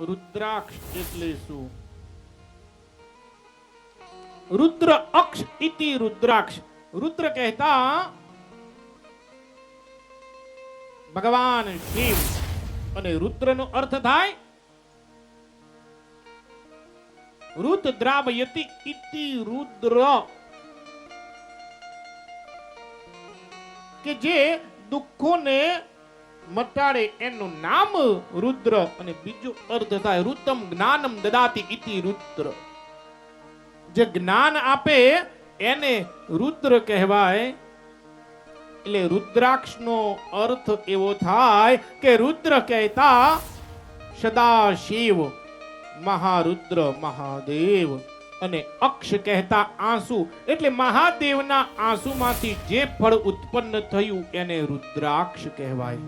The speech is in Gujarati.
રુદ્રાક્ષ એટલે શું? રુદ્ર અક્ષ ઇતિ રુદ્રાક્ષ. રુદ્ર કહેતા ભગવાન શિવ. અને રુદ્રનો અર્થ થાય રુદ્રાવયતિ ઇતિ રુદ્ર. કે જે દુઃખોને મટાડે એનું નામ રુદ્ર અને બીજો અર્થ થાય રુતમ જ્ઞાનમ દદાતી ઇતિ રુદ્ર. જે જ્ઞાન આપે એને રુદ્ર કહેવાય. એટલે રુદ્રાક્ષનો અર્થ એવો થાય કે રુદ્ર કહેતા સદાશિવ, મહારુદ્ર, મહાદેવ. અને અક્ષ કહેતા આંસુ એટલે મહાદેવના આંસુમાંથી જે ફળ ઉત્પન્ન થયું એને રુદ્રાક્ષ કહેવાય.